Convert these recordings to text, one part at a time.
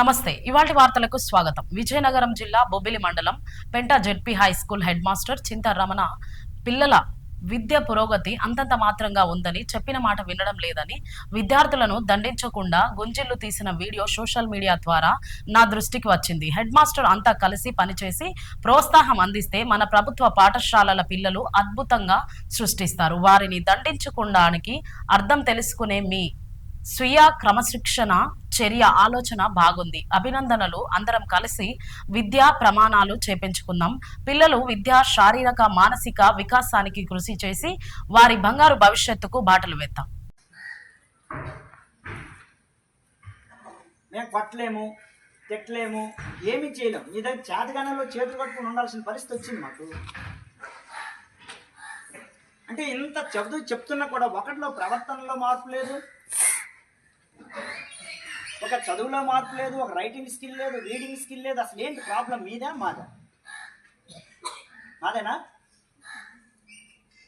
నమస్తే. ఇవాటి వార్తలకు స్వాగతం. విజయనగరం జిల్లా బొబ్బిలి మండలం Penta ZP high school head master Chintaramana పిల్లల విద్య పురోగతి అంతంత మాత్రంగా ఉందని చెప్పిన మాట వినడం లేదని విద్యార్థులను దండించకుండా గుంజిళ్ళు తీసిన వీడియో సోషల్ మీడియా ద్వారా నా దృష్టికి వచ్చింది. హెడ్ మాస్టర్ అంతా కలిసి పనిచేసి ప్రోత్సాహం అందిస్తే మన ప్రభుత్వ పాఠశాలల పిల్లలు అద్భుతంగా సృష్టిస్తారు. వారిని దండించకుండానికి అర్థం తెలుసుకునే మీ స్వీయ క్రమశిక్షణ చర్య ఆలోచన బాగుంది. అభినందనలు. అందరం కలిసి విద్యా ప్రమాణాలు చేపించుకుందాం. పిల్లలు విద్యా శారీరక మానసిక వికాసానికి కృషి చేసి వారి బంగారు భవిష్యత్తుకు బాటలు వేద్దాం. మేము కొట్టలేము తిట్టలేము ఏమి చేయలేము. మీ దగ్గర చేతగానంలో చేతులు కట్టుకుని ఉండాల్సిన పరిస్థితి వచ్చింది మాకు. అంటే ఇంత చదువు చెప్తున్నా కూడా ఒకటిలో ప్రవర్తనలో మార్పు లేదు. ఒక చదువులో మార్పు లేదు ఒక రైటింగ్ స్కిల్ లేదు రీడింగ్ స్కిల్ లేదు అసలు ఏంటి ప్రాబ్లం మీదా మాదా. మాదేనా?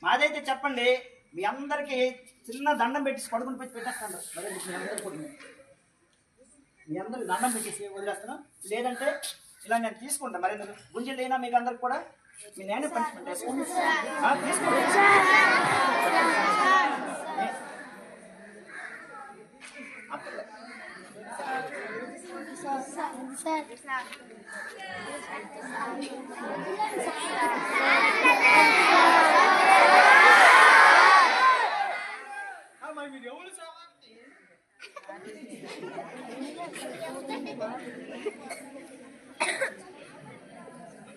మాదైతే చెప్పండి మీ అందరికీ చిన్న దండం పెట్టి పడుకుని పెట్టి పెట్టేస్తాను. మరి మీ అందరికీ కూడా. మీ అందరికి దండం పెట్టేసి వదిలేస్తున్నాం లేదంటే ఇలా నేను తీసుకుంటాను మరి గుంజలు అయినా మీకు అందరికి కూడా? మీ నేనే పనిష్మెంట్ వేసుకోండి Güzel. Hemen gidiyor. Onu sağlam değil.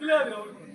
Bilal yavrum.